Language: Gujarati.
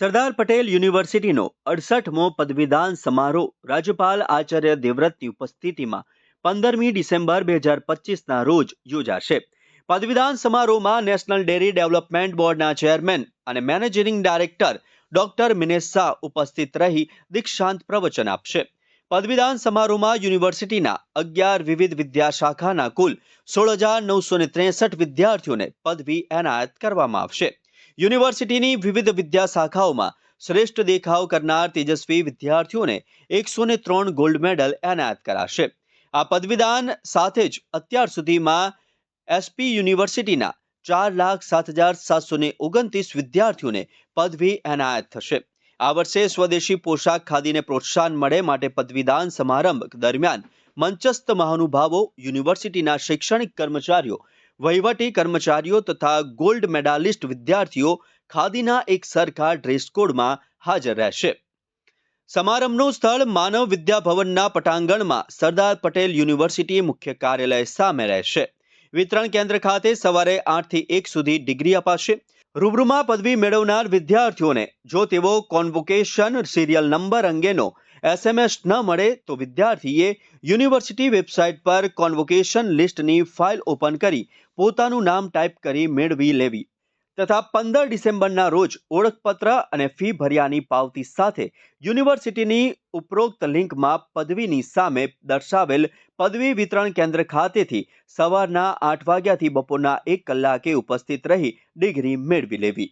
સરદાર પટેલ યુનિવર્સિટીનો અડસઠમો પદવીદાન સમારોહ રાજ્યપાલ આચાર્ય દેવવ્રતની ઉપસ્થિતિમાં પંદરમી ડિસેમ્બર બે હજાર પચીસના રોજ યોજાશે. પદવીદાન સમારોહમાં નેશનલ ડેરી ડેવલપમેન્ટ બોર્ડના ચેરમેન અને managing director doctor Minesh Shah ઉપસ્થિત રહી દીક્ષાંત પ્રવચન આપશે. પદવીદાન સમારોહમાં યુનિવર્સિટીના અગિયાર વિવિધ વિદ્યાશાખાના કુલ સોળ હજાર નવસો ત્રેસઠ વિદ્યાર્થીઓને પદવી એનાયત કરવામાં આવશે. યુનિવર્સિટીની વિવિધ વિદ્યા શાખાઓમાં શ્રેષ્ઠ દેખાવ કરનાર તેજસ્વી વિદ્યાર્થીઓને એકસો ને ત્રણ ગોલ્ડ મેડલ એનાયત કરાશે. આ પદવીદાન સાથે જ અત્યાર સુધીમાં એસપી યુનિવર્સિટીના ચાર લાખ સાત હજાર સાતસો ને ઓગણત્રીસ વિદ્યાર્થીઓને પદવી એનાયત થશે. આ વર્ષે સ્વદેશી પોશાક ખાદીને પ્રોત્સાહન મળે માટે પદવીદાન સમારંભ દરમિયાન મંચસ્થ મહાનુભાવો, યુનિવર્સિટીના શૈક્ષણિક કર્મચારીઓ વહીવટી કર્મચારીઓ તથા ગોલ્ડ મેડાલિસ્ટ વિદ્યાર્થીઓ ખાદીના એક સરખા ડ્રેસ કોડમાં હાજર રહેશે. સમારંભનું સ્થળ માનવ વિદ્યાભવનના પટાંગણમાં સરદાર પટેલ યુનિવર્સિટી મુખ્ય કાર્યાલય સામે રહેશે. વિતરણ કેન્દ્ર ખાતે સવારે આઠથી એક સુધી ડિગ્રી અપાશે. રૂબરૂમાં પદવી મેળવનાર વિદ્યાર્થીઓને જો તેઓ કોન્વોકેશન સિરિયલ નંબર અંગેનો એસએમએસ ન મળે તો વિદ્યાર્થીએ યુનિવર્સિટી વેબસાઇટ પર કોન્વોકેશન લિસ્ટની ફાઇલ ઓપન કરી પોતાનું નામ ટાઈપ કરી મેળવી લેવી. તથા પંદર ડિસેમ્બરના રોજ ઓળખપત્ર અને ફી ભર્યાની પાવતી સાથે યુનિવર્સિટીની ઉપરોક્ત લિંકમાં પદવીની સામે દર્શાવેલ પદવી વિતરણ કેન્દ્ર ખાતેથી સવારના આઠ વાગ્યાથી બપોરના એક કલાકે ઉપસ્થિત રહી ડિગ્રી મેળવી લેવી.